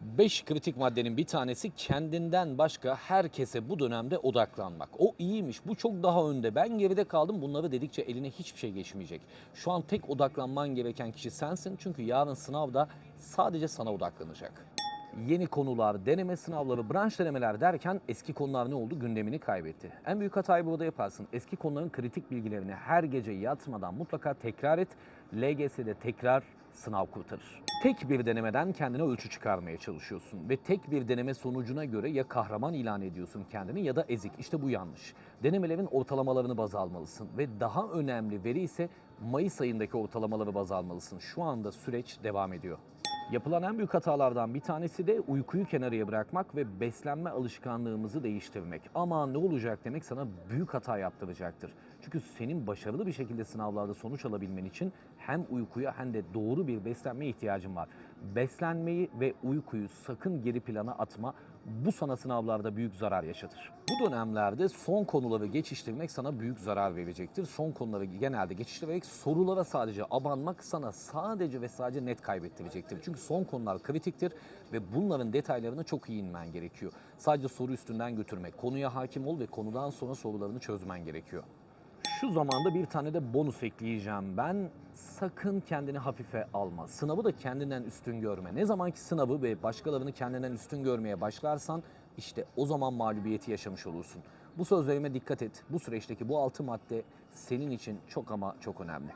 5 kritik maddenin bir tanesi kendinden başka herkese bu dönemde odaklanmak. O iyiymiş, bu çok daha önde. Ben geride kaldım. Bunları dedikçe eline hiçbir şey geçmeyecek. Şu an tek odaklanman gereken kişi sensin. Çünkü yarın sınavda sadece sana odaklanacak. Yeni konular, deneme sınavları, branş denemeler derken eski konular ne oldu? Gündemini kaybetti. En büyük hatayı burada yaparsın. Eski konuların kritik bilgilerini her gece yatmadan mutlaka tekrar et. LGS'de tekrar sınav kurtarır. Tek bir denemeden kendine ölçü çıkarmaya çalışıyorsun ve tek bir deneme sonucuna göre ya kahraman ilan ediyorsun kendini ya da ezik. İşte bu yanlış. Denemelerin ortalamalarını baz almalısın ve daha önemli veri ise Mayıs ayındaki ortalamaları baz almalısın. Şu anda süreç devam ediyor. Yapılan en büyük hatalardan bir tanesi de uykuyu kenarıya bırakmak ve beslenme alışkanlığımızı değiştirmek. Ama ne olacak demek sana büyük hata yaptıracaktır. Çünkü senin başarılı bir şekilde sınavlarda sonuç alabilmen için hem uykuya hem de doğru bir beslenmeye ihtiyacın var. Beslenmeyi ve uykuyu sakın geri plana atma. Bu sana sınavlarda büyük zarar yaşatır. Bu dönemlerde son konuları geçiştirmek sana büyük zarar verecektir. Son konuları genelde geçiştirerek sorulara sadece abanmak sana sadece ve sadece net kaybettirecektir. Çünkü son konular kritiktir ve bunların detaylarını çok iyi inmen gerekiyor. Sadece soru üstünden götürmek, konuya hakim ol ve konudan sonra sorularını çözmen gerekiyor. Şu zamanda bir tane de bonus ekleyeceğim ben. Sakın kendini hafife alma. Sınavı da kendinden üstün görme. Ne zamanki sınavı ve başkalarını kendinden üstün görmeye başlarsan işte o zaman mağlubiyeti yaşamış olursun. Bu sözlerime dikkat et. Bu süreçteki bu altı madde senin için çok ama çok önemli.